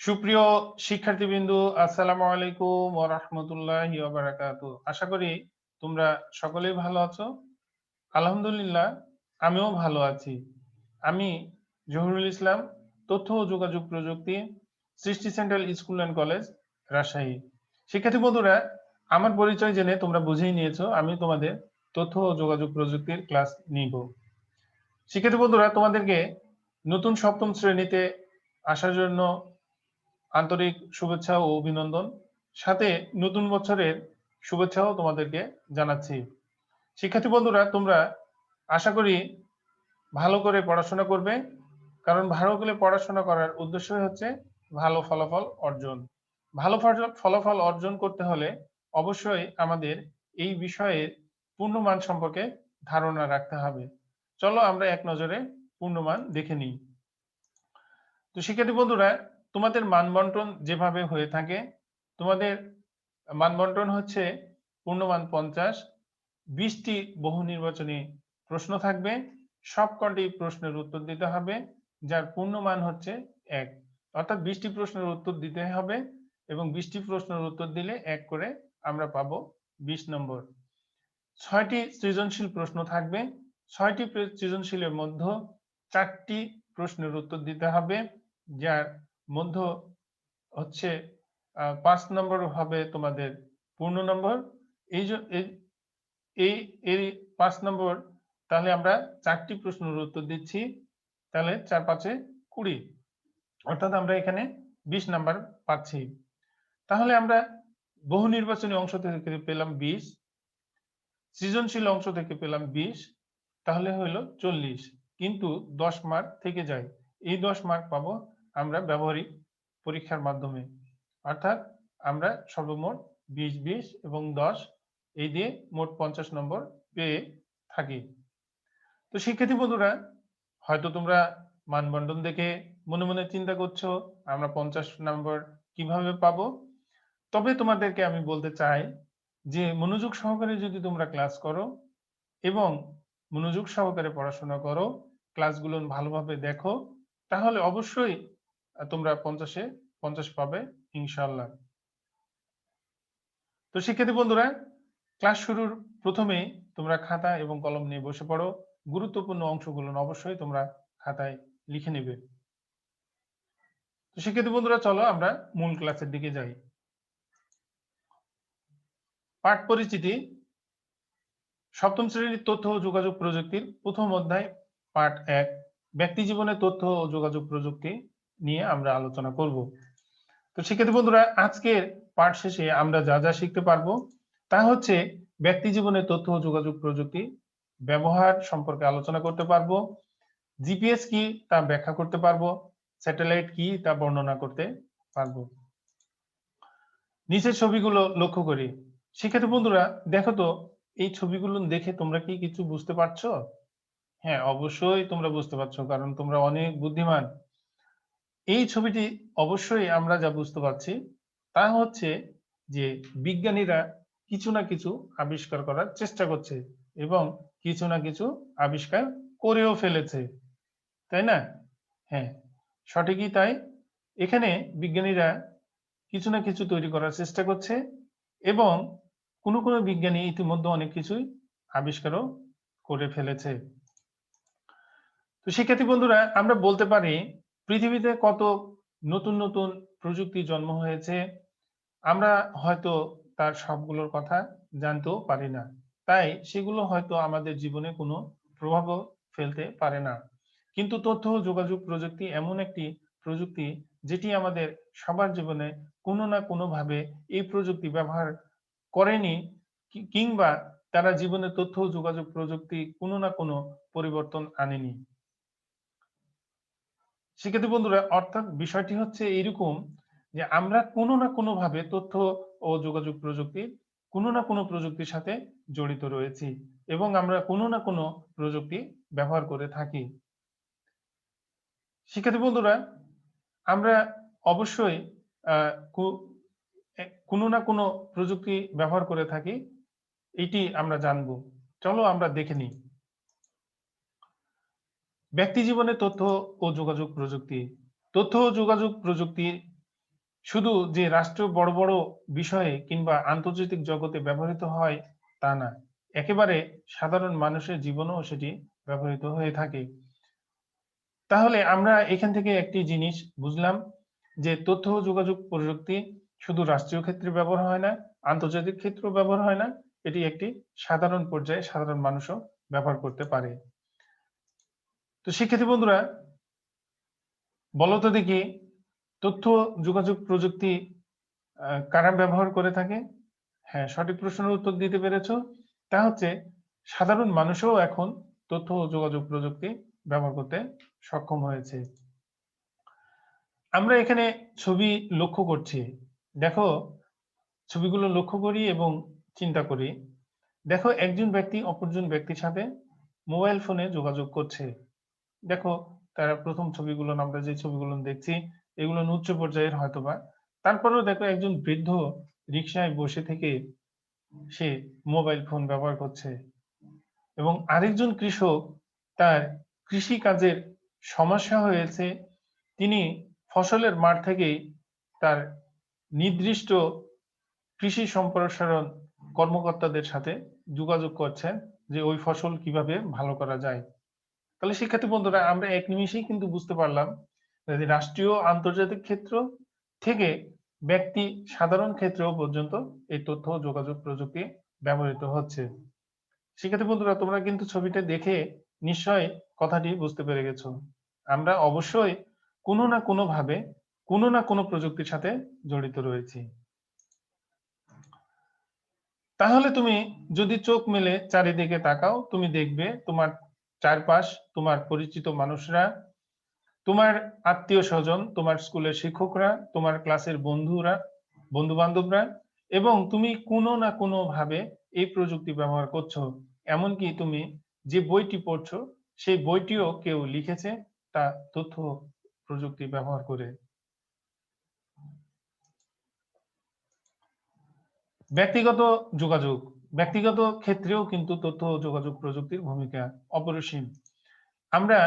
সুপ্রিয় শিক্ষার্থীবৃন্দ, আসসালামু আলাইকুম ওয়া রাহমাতুল্লাহি আশা করি তোমরা সকলেই ভালো আছো। আলহামদুলিল্লাহ, আমিও ভালো আছি। আমি জহুরুল ইসলাম, তথ্য ও যোগাযোগ প্রযুক্তি, Srishti central school and college, Rajshahi. শিক্ষার্থী বন্ধুরা, আমার পরিচয় জেনে তোমরা বুঝেই নিয়েছো, আমি তোমাদের তথ্য ও যোগাযোগ প্রযুক্তির ক্লাস নিব। শিক্ষার্থী বন্ধুরা, তোমাদেরকে নতুন সপ্তম শ্রেণীতে আসার জন্য আন্তরিক শুভেচ্ছা ও অভিনন্দন। সাথে নতুন বছরের শুভেচ্ছাও তোমাদেরকে জানাচ্ছি। শিক্ষার্থী বন্ধুরা, তোমরা আশা করি ভালো করে পড়াশোনা করবে, কারণ ভালো করে পড়াশোনা করার উদ্দেশ্যই হচ্ছে ভালো ফলাফল অর্জন। ভালো ফলাফল অর্জন করতে হলে অবশ্যই আমাদের এই বিষয়ে পূর্ণমান সম্পর্কে ধারণা রাখতে হবে। চলো আমরা এক নজরে পূর্ণমান দেখে নিই। তো শিক্ষার্থী বন্ধুরা তোমাদের মানবন্টন যেভাবে হয়ে থাকে, তোমাদের মানবন্টন হচ্ছে পূর্ণমান পঞ্চাশ, বিশটি বহু নির্বাচনী প্রশ্ন থাকবে, সবকটি প্রশ্নের উত্তর দিতে হবে, যার পূর্ণমান হচ্ছে এক। অর্থাৎ বিশটি প্রশ্নের উত্তর দিতে হবে এবং বিশটি প্রশ্নের উত্তর দিলে এক করে আমরা পাবো বিশ নম্বর। ছয়টি সৃজনশীল প্রশ্ন থাকবে, ছয়টি সৃজনশীলের মধ্যে চারটি প্রশ্নের উত্তর দিতে হবে, যার মধ্য হচ্ছে পাঁচ নম্বর হবে তোমাদের পূর্ণ নম্বর। এই এই এই পাঁচ নম্বর, তাহলে আমরা চারটি প্রশ্নের উত্তর দিচ্ছি। তাহলে চার, পাঁচে কুড়ি। অর্থাৎ আমরা এখানে বিশ নাম্বার পাচ্ছি। তাহলে আমরা বহু নির্বাচনী অংশ থেকে পেলাম বিশ, সৃজনশীল অংশ থেকে পেলাম বিশ, তাহলে হলো চল্লিশ। কিন্তু দশ মার্ক থেকে যায়। এই দশ মার্ক পাবো আমরা ব্যবহারিক পরীক্ষার মাধ্যমে। অর্থাৎ আমরা সর্বমোট বিশ বিশ এবং দশ এই দিয়ে মোট পঞ্চাশ নম্বর পেয়ে থাকি। তো শিক্ষার্থী বন্ধুরা, হয়তো তোমরা মানবন্টন দেখে মনে মনে চিন্তা করছ, আমরা পঞ্চাশ নম্বর কীভাবে পাবো? তবে তোমাদেরকে আমি বলতে চাই যে, মনোযোগ সহকারে যদি তোমরা ক্লাস করো এবং মনোযোগ সহকারে পড়াশোনা করো, ক্লাসগুলো ভালোভাবে দেখো, তাহলে অবশ্যই তোমরা পঞ্চাশে, পঞ্চাশ পাবে ইনশাল্লাহ তো শিক্ষার্থী বন্ধুরা, ক্লাস শুরুর প্রথমে তোমরা খাতা এবং কলম নিয়ে বসে পড়ো। গুরুত্বপূর্ণ অংশগুলো অবশ্যই তোমরা খাতায় লিখে নেবে। তো শিক্ষার্থী বন্ধুরা, চলো আমরা মূল ক্লাসের দিকে যাই। পাঠ পরিচিতি, সপ্তম শ্রেণির তথ্য ও যোগাযোগ প্রযুক্তির প্রথম অধ্যায়, পাঠ এক। ব্যক্তি জীবনে তথ্য ও যোগাযোগ প্রযুক্তি নিয়ে আমরা আলোচনা করব। তো শিক্ষার্থী বন্ধুরা, আজকের পাঠ শেষে আমরা যা যা শিখতে পারব তা হচ্ছে ব্যক্তি জীবনে তথ্য যোগাযোগ প্রযুক্তি ব্যবহার সম্পর্কে আলোচনা করতে পারব, জিপিএস কি তা ব্যাখ্যা করতে পারব, স্যাটেলাইট কি তা বর্ণনা করতে পারব। নিচের ছবিগুলো লক্ষ্য করি। শিক্ষার্থী বন্ধুরা, দেখো তো, এই ছবিগুলো দেখে তোমরা কি কিছু বুঝতে পারছ? হ্যাঁ অবশ্যই তোমরা বুঝতে পারছ, কারণ তোমরা অনেক বুদ্ধিমান। এই ছবিটি অবশ্যই আমরা যা বুঝতে পারছি, তা হচ্ছে যে বিজ্ঞানীরা কিছু না কিছু আবিষ্কার করার চেষ্টা করছে এবং কিছু না কিছু আবিষ্কার করেও ফেলেছে। তাই না? হ্যাঁ সঠিকই তাই। এখানে বিজ্ঞানীরা কিছু না কিছু তৈরি করার চেষ্টা করছে এবং কোনো কোনো বিজ্ঞানী ইতিমধ্যে অনেক কিছুই আবিষ্কারও করে ফেলেছে। তো শিক্ষার্থী বন্ধুরা, আমরা বলতে পারি পৃথিবীতে কত নতুন নতুন প্রযুক্তি জন্ম হয়েছে, আমরা হয়তো তার সবগুলোর কথা জানতেও পারি না। তাই সেগুলো হয়তো আমাদের জীবনে কোনো প্রভাবও ফেলতে পারে না। কিন্তু তথ্য যোগাযোগ প্রযুক্তি এমন একটি প্রযুক্তি যেটি আমাদের সবার জীবনে কোনো না কোনোভাবে এই প্রযুক্তি ব্যবহার করেনি কিংবা তারা জীবনে তথ্য যোগাযোগ প্রযুক্তি কোনো না কোনো পরিবর্তন আনেনি। শিক্ষার্থী বন্ধুরা, অর্থাৎ বিষয়টি হচ্ছে এরকম যে আমরা কোনো না কোনো ভাবে তথ্য ও যোগাযোগ প্রযুক্তির কোনো না কোনো প্রযুক্তির সাথে জড়িত রয়েছি এবং আমরা কোনো না কোনো প্রযুক্তি ব্যবহার করে থাকি। শিক্ষার্থী বন্ধুরা, আমরা অবশ্যই কোনো না কোনো প্রযুক্তি ব্যবহার করে থাকি, এটি আমরা জানব। চলো আমরা দেখে নিই। ব্যক্তি জীবনে তথ্য ও যোগাযোগ প্রযুক্তি। তথ্য ও যোগাযোগ প্রযুক্তি শুধু যে রাষ্ট্র বড় বড় বিষয়ে কিংবা আন্তর্জাতিক জগতে ব্যবহৃত হয় তা না, একেবারে সাধারণ মানুষের জীবনেও সেটি ব্যবহৃত হয়ে থাকে। তাহলে আমরা এখান থেকে একটি জিনিস বুঝলাম যে তথ্য ও যোগাযোগ প্রযুক্তি শুধু রাষ্ট্রীয় ক্ষেত্রে ব্যবহার হয় না, আন্তর্জাতিক ক্ষেত্রেও ব্যবহার হয় না, এটি একটি সাধারণ পর্যায়ে সাধারণ মানুষও ব্যবহার করতে পারে। তো শিক্ষার্থী বন্ধুরা বলতো দেখি, তথ্য, যোগাযোগ প্রযুক্তি কারা ব্যবহার করে থাকে? হ্যাঁ সঠিক প্রশ্নের উত্তর দিতে পেরেছ। তা হচ্ছে, সাধারণ মানুষও এখন তথ্য যোগাযোগ প্রযুক্তি ব্যবহার করতে সক্ষম হয়েছে। আমরা এখানে ছবি লক্ষ্য করছি। দেখো, ছবিগুলো লক্ষ্য করি এবং চিন্তা করি। দেখো, একজন ব্যক্তি অপরজন ব্যক্তির সাথে মোবাইল ফোনে যোগাযোগ করছে। দেখো, তারা প্রথম ছবিগুলো আমরা যে ছবিগুলো দেখছি, এগুলো উচ্চ পর্যায়ের হয়তোবা। তারপরেও দেখো একজন বৃদ্ধ রিক্সায় বসে থেকে সে মোবাইল ফোন ব্যবহার করছে এবং আরেকজন কৃষক তার কৃষি কাজের সমস্যা হয়েছে। তিনি ফসলের মাঠ থেকে তার নির্দিষ্ট কৃষি সম্প্রসারণ কর্মকর্তাদের সাথে যোগাযোগ করছেন যে ওই ফসল কীভাবে ভালো করা যায়। তাহলে শিক্ষার্থী বন্ধুরা, আমরা এক নিমিষেই কিন্তু বুঝতে পারলাম যে রাষ্ট্রীয় আন্তর্জাতিক ক্ষেত্র থেকে ব্যক্তি সাধারণ ক্ষেত্রেও পর্যন্ত এই তথ্য, যোগাযোগ প্রযুক্তি ব্যবহৃত হচ্ছে। শিক্ষার্থী বন্ধুরা, তোমরা কিন্তু ছবিটা দেখে নিশ্চয় কথাটি বুঝতে পেরে গেছো। আমরা অবশ্যই কোনো না কোনো ভাবে কোনো না কোনো প্রযুক্তির সাথে জড়িত রয়েছি। তাহলে তুমি যদি চোখ মেলে চারিদিকে তাকাও, তুমি দেখবে তোমার চারপাশ তোমার পরিচিত মানুষরা, তোমার আত্মীয় স্বজন, তোমার স্কুলের শিক্ষকরা, তোমার ক্লাসের বন্ধুরা বন্ধু বান্ধবরা এবং তুমি কোনো না কোনো ভাবে এই প্রযুক্তি ব্যবহার করছ। এমনকি তুমি যে বইটি পড়ছো, সেই বইটিও কেউ লিখেছে তা তথ্য প্রযুক্তি ব্যবহার করে। ব্যক্তিগত যোগাযোগ। ব্যক্তিগত ক্ষেত্রেও কিন্তু তথ্য, যোগাযোগ প্রযুক্তির ভূমিকা অপরিসীম। আমরা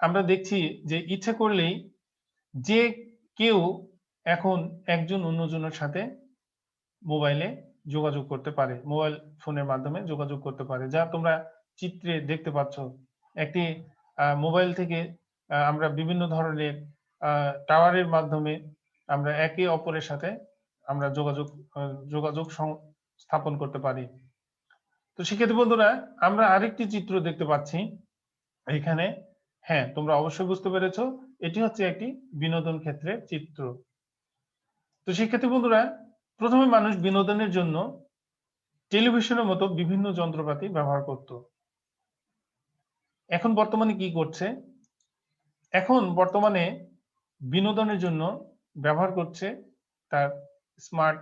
আমরা দেখছি যে ইচ্ছে করলেই যে কেউ এখন একজন অন্যজনের সাথে মোবাইলে যোগাযোগ করতে পারে, মোবাইল ফোনের মাধ্যমে যোগাযোগ করতে পারে, যা তোমরা চিত্রে দেখতে পাচ্ছ। একটি মোবাইল থেকে আমরা বিভিন্ন ধরনের টাওয়ারের মাধ্যমে আমরা একে অপরের সাথে আমরা যোগাযোগ যোগাযোগ স্থাপন করতে পারি। তো শিক্ষার্থী বন্ধুরা, আমরা আরেকটি চিত্র দেখতে পাচ্ছি। এখানে হ্যাঁ তোমরা অবশ্যই বুঝতে পেরেছ, এটি হচ্ছে একটি বিনোদন ক্ষেত্রের চিত্র। তো শিক্ষার্থী বন্ধুরা, প্রথমে মানুষ বিনোদনের জন্য টেলিভিশনের মতো বিভিন্ন যন্ত্রপাতি ব্যবহার করত। এখন বর্তমানে কি করছে? এখন বর্তমানে বিনোদনের জন্য ব্যবহার করছে তার স্মার্ট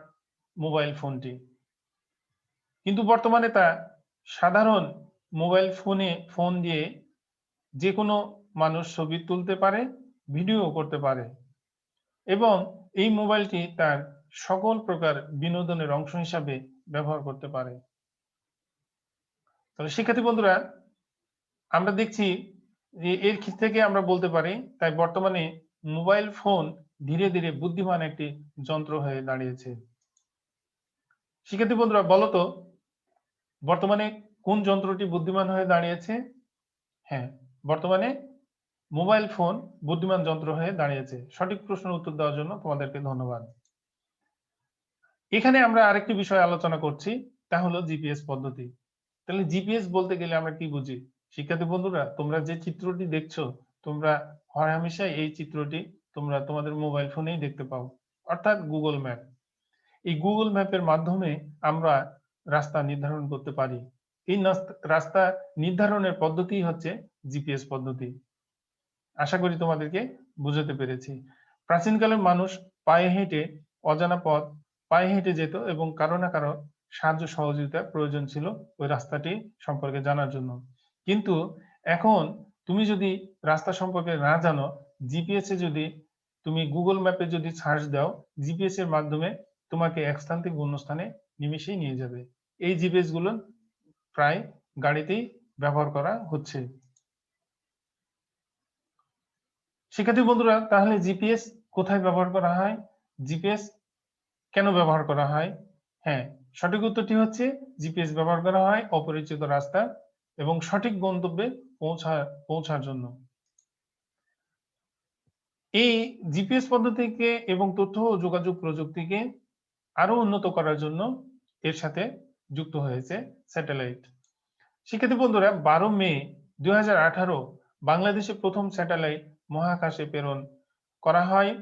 মোবাইল ফোনটি। কিন্তু বর্তমানে তা সাধারণ মোবাইল ফোনে, ফোন দিয়ে যে কোনো মানুষ ছবি তুলতে পারে, ভিডিও করতে পারে। এবং এই মোবাইলটি তার সকল প্রকার বিনোদনের অংশ হিসাবে ব্যবহার করতে পারে। তাহলে শিক্ষার্থী বন্ধুরা, আমরা দেখছি যে এর থেকে আমরা বলতে পারি, তাই বর্তমানে মোবাইল ফোন ধীরে ধীরে বুদ্ধিমান একটি যন্ত্র হয়ে দাঁড়িয়েছে। শিক্ষার্থী বন্ধুরা বলতো বর্তমানে কোন যন্ত্রটি বুদ্ধিমান হয়ে দাঁড়িয়েছে? হ্যাঁ বর্তমানে মোবাইল ফোন বুদ্ধিমান যন্ত্র হয়ে দাঁড়িয়েছে। সঠিক প্রশ্নের উত্তর দেওয়ার জন্য তোমাদেরকে ধন্যবাদ। এখানে আমরা আরেকটি বিষয় আলোচনা করছি, তা হলো জিপিএস পদ্ধতি। তাহলে জিপিএস বলতে গেলে আমরা কি বুঝি? শিক্ষার্থী বন্ধুরা, তোমরা যে চিত্রটি দেখছ, তোমরা হামেশাই এই চিত্রটি তোমরা তোমাদের মোবাইল ফোনেই দেখতে পাও, অর্থাৎ গুগল ম্যাপ। এই গুগল ম্যাপের মাধ্যমে আমরা রাস্তা নির্ধারণ করতে পারি। এই রাস্তা নির্ধারণের পদ্ধতি হচ্ছে জিপিএস পদ্ধতি। আশা করি তোমাদেরকে বুঝাতে পেরেছি। প্রাচীনকালের মানুষ পায়ে হেঁটে অজানা পথ, পায়ে হেঁটে যেত এবং কারও না কারও সাহায্য সহযোগিতার প্রয়োজন ছিল ওই রাস্তাটি সম্পর্কে জানার জন্য। কিন্তু এখন তুমি যদি রাস্তা সম্পর্কে না জানো জিপিএস এ যদি তুমি গুগল ম্যাপে যদি সার্চ দাও জিপিএস এর মাধ্যমে তোমাকে এক স্থান থেকে অন্য স্থানে নিমেষেই নিয়ে যাবে। এই জিপিএসগুলো প্রায় গাড়িতেই ব্যবহার করা হচ্ছে। শিক্ষার্থী বন্ধুরা, তাহলে জিপিএস কোথায় ব্যবহার করা হয়? জিপিএস কেন ব্যবহার করা হয়? হ্যাঁ সঠিক উত্তরটি হচ্ছে জিপিএস ব্যবহার করা হয় অপরিচিত রাস্তা এবং সঠিক গন্তব্যে পৌঁছা, পৌঁছার জন্য। এই জিপিএস পদ্ধতিকে এবং তথ্য ও যোগাযোগ প্রযুক্তিকে আরও উন্নত করার জন্য এর সাথে যুক্ত হয়েছে স্যাটেলাইট শিক্ষার্থী বন্ধুরা, বারো মে দুই হাজার আঠারো বাংলাদেশে প্রথম স্যাটেলাইট মহাকাশে প্রেরণ করা হয়।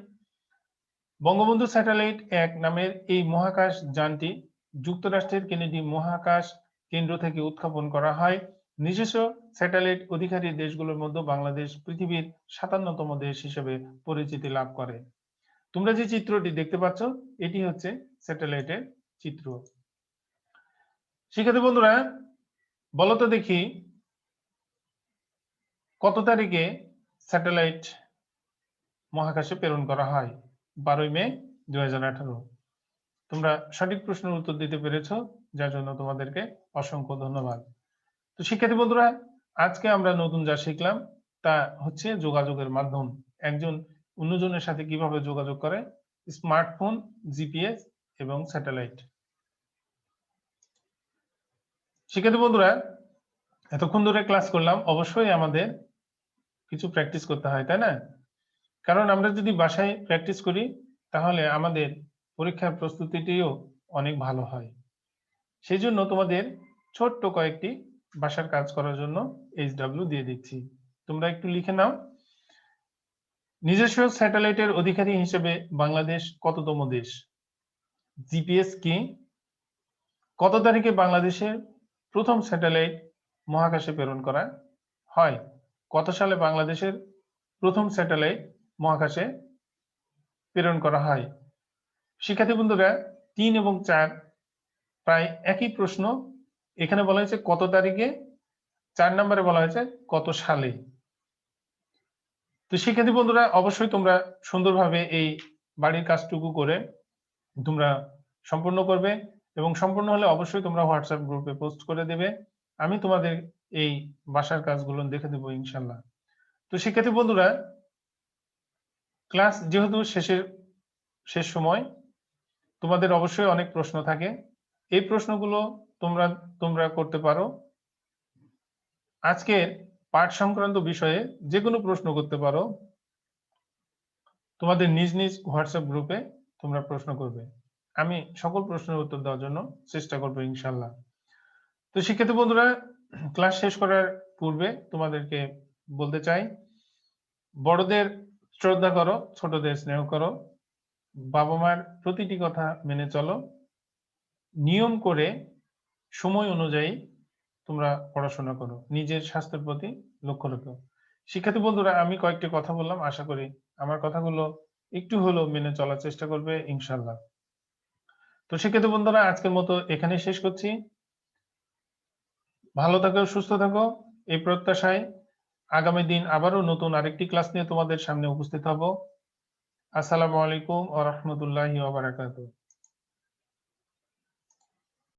বঙ্গবন্ধু স্যাটেলাইট এক নামের এই মহাকাশ যানটি যুক্তরাষ্ট্রের কেনেডি মহাকাশ কেন্দ্র থেকে উৎক্ষেপণ করা হয়। নিজস্ব স্যাটেলাইট অধিকারী দেশগুলোর মধ্যে বাংলাদেশ পৃথিবীর সাতান্নতম দেশ হিসেবে পরিচিতি লাভ করে। তোমরা যে চিত্রটি দেখতে পাচ্ছ, এটি হচ্ছে স্যাটেলাইটের চিত্র। শিক্ষার্থী বন্ধুরা বলতো দেখি কত তারিখে স্যাটেলাইট মহাকাশে প্রেরণ করা হয়? বারোই মে দু হাজার আঠারো। তোমরা সঠিক প্রশ্নের উত্তর দিতে পেরেছ, যার জন্য তোমাদেরকে অসংখ্য ধন্যবাদ। তো শিক্ষার্থী বন্ধুরা, আজকে আমরা নতুন যা শিখলাম, তা হচ্ছে যোগাযোগের মাধ্যম। একজন অন্যজনের সাথে কীভাবে যোগাযোগ করে? স্মার্টফোন, জিপিএস এবং স্যাটেলাইট। শিক্ষার্থী বন্ধুরা, এতক্ষণ ধরে ক্লাস করলাম, অবশ্যই আমাদের কিছু প্র্যাকটিস করতে হয়, তাই না? কারণ আমরা যদি বাসায় প্র্যাকটিস করি, তাহলে আমাদের পরীক্ষার প্রস্তুতিটিও অনেক ভালো হয়। সেই জন্য তোমাদের ছোট্ট কয়েকটি বাসার কাজ করার জন্য এইচ ডাব্লিউ দিয়ে দিচ্ছি। তোমরা একটু লিখে নাও। নিজস্ব স্যাটেলাইটের অধিকারী হিসেবে বাংলাদেশ কততম দেশ? জিপিএস কি? কত তারিখে বাংলাদেশের প্রথম স্যাটেলাইট মহাকাশে প্রেরণ করা হয়। কত সালে বাংলাদেশের প্রথম স্যাটেলাইট মহাকাশে প্রেরণ করা হয়। শিক্ষার্থী বন্ধুরা, তিন এবং চার প্রায় একই প্রশ্ন। এখানে বলা হয়েছে কত তারিখে? চার নম্বরে বলা হয়েছে কত সালে। তো শিক্ষার্থী বন্ধুরা, অবশ্যই তোমরা সুন্দরভাবে এই বাড়ির কাজটুকু করে তোমরা সম্পূর্ণ করবে। এবং সম্পূর্ণ হলে অবশ্যই তোমরা হোয়াটসঅ্যাপ গ্রুপে পোস্ট করে দেবে। আমি তোমাদের এই বাসার কাজগুলো দেখে দেবো ইনশাল্লাহ তো শিক্ষার্থী বন্ধুরা ক্লাস যেহেতু শেষের, শেষ সময়, তোমাদের অবশ্যই অনেক প্রশ্ন থাকে। এই প্রশ্নগুলো তোমরা তোমরা করতে পারো। আজকের পাঠ সংক্রান্ত বিষয়ে যে কোনো প্রশ্ন করতে পারো। তোমাদের নিজ নিজ হোয়াটসঅ্যাপ গ্রুপে তোমরা প্রশ্ন করবে। আমি সকল প্রশ্নের উত্তর দেওয়ার জন্য চেষ্টা করব ইনশাল্লাহ তো শিক্ষার্থী বন্ধুরা ক্লাস শেষ করার পূর্বে তোমাদেরকে বলতে চাই, বড়দের শ্রদ্ধা করো, ছোটদের স্নেহ করো বাবা মার প্রতিটি কথা মেনে চলো, নিয়ম করে সময় অনুযায়ী তোমরা পড়াশোনা করো, নিজের স্বাস্থ্যের প্রতি লক্ষ্য রেখো। শিক্ষার্থী বন্ধুরা, আমি কয়েকটি কথা বললাম, আশা করি আমার কথাগুলো একটু হলেও মেনে চলার চেষ্টা করবে ইনশাল্লাহ তো সেক্ষেত্রে বন্ধুরা, আজকের মতো এখানে শেষ করছি। ভালো থাকো, সুস্থ থাকো, এই প্রত্যাশায় আগামী দিন আবারও নতুন আরেকটি ক্লাস নিয়ে তোমাদের সামনে উপস্থিত হব। আসসালামু আলাইকুম ওয়া রহমতুল্লাহ